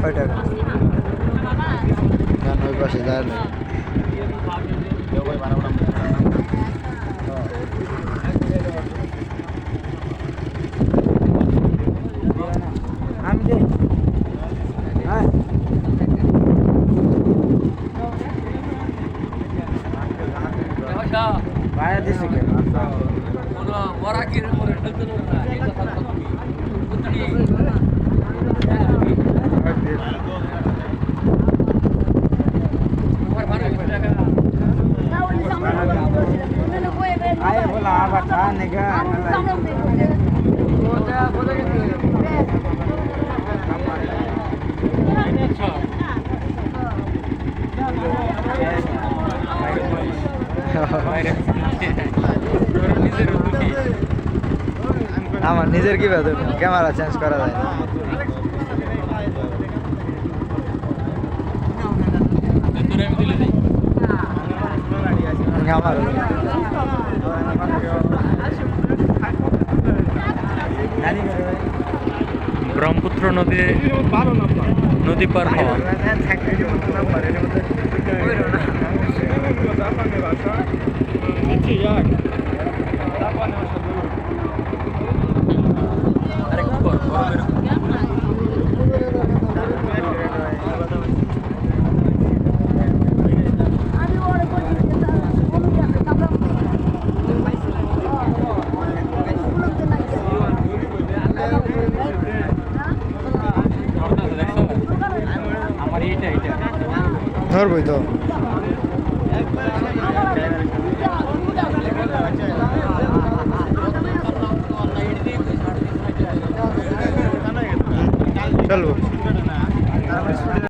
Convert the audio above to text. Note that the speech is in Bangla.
কয় টাকা? গান ওই পাশে যায় না ভাড়া দিছে কেন? ওরা কিনে পরে ঢুকতে না আমার নিজের কি বেতন ক্যামেরা চেঞ্জ করা যায় আমার ব্রহ্মপুত্র নদী নদী পার হওয়া। আরেকটু পর পর বেরো। দেখছ? আমার এইটা এইটা ধরবই তো। চলবো।